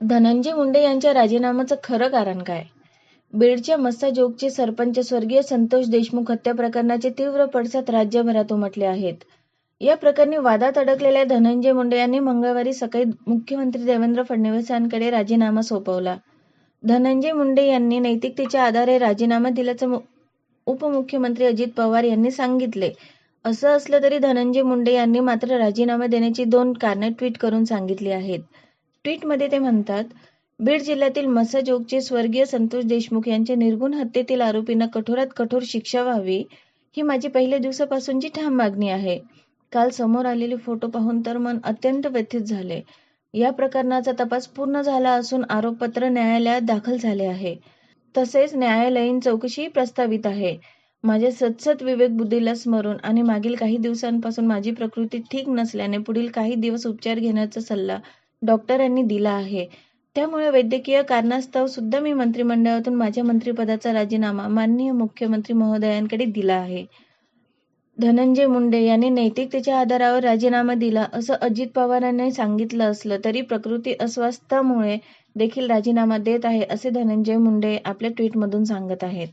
धनंजय मुंडे यांच्या राजीनाम्याचं खरं कारण काय? बीडच्या मस्ताजोगचे सरपंच स्वर्गीय संतोष देशमुख हत्या प्रकरणाचे तीव्र पडसाद राज्यभरात उमटले आहेत. या प्रकरणी वादात अडकलेल्या धनंजय मुंडे यांनी मंगळवारी सकाळी मुख्यमंत्री देवेंद्र फडणवीसांकडे राजीनामा सोपवला. धनंजय मुंडे यांनी नैतिकतेच्या आधारे राजीनामा दिल्याचं उपमुख्यमंत्री अजित पवार यांनी सांगितले. असं असलं तरी धनंजय मुंडे यांनी मात्र राजीनामा देण्याची दोन कारणे ट्विट करून सांगितली आहेत. ट्विटमध्ये ते म्हणतात, बीड जिल्ह्यातील मसजोगचे स्वर्गीय संतोष देशमुख यांच्या निर्गुण हत्येतील आरोपींना कठोरात कठोर शिक्षा व्हावी, ही माझी पहिल्या दिवसापासूनची ठाम मागणी आहे. काल समोर आलेले फोटो पाहून तर मन अत्यंत व्यथित झाले. या प्रकरणाचा तपास पूर्ण झाला असून आरोपपत्र न्यायालयात दाखल झाले आहे. तसेच न्यायालयीन चौकशीही प्रस्तावित आहे. माझ्या सत्सत विवेक बुद्धीला स्मरून आणि मागील काही दिवसांपासून माझी प्रकृती ठीक नसल्याने पुढील काही दिवस उपचार घेण्याचा सल्ला डॉक्टरांनी दिला आहे. त्यामुळे वैद्यकीय कारणास्तव सुद्धा मी मंत्रिमंडळातून माझ्या मंत्रिपदाचा राजीनामा माननीय मुख्यमंत्री महोदयांकडे दिला आहे. धनंजय मुंडे यांनी नैतिकतेच्या आधारावर राजीनामा दिला असं अजित पवारांनी सांगितलं असलं तरी प्रकृती अस्वास्थ्यामुळे देखील राजीनामा देत आहे असे धनंजय मुंडे आपल्या ट्विटमधून सांगत आहेत.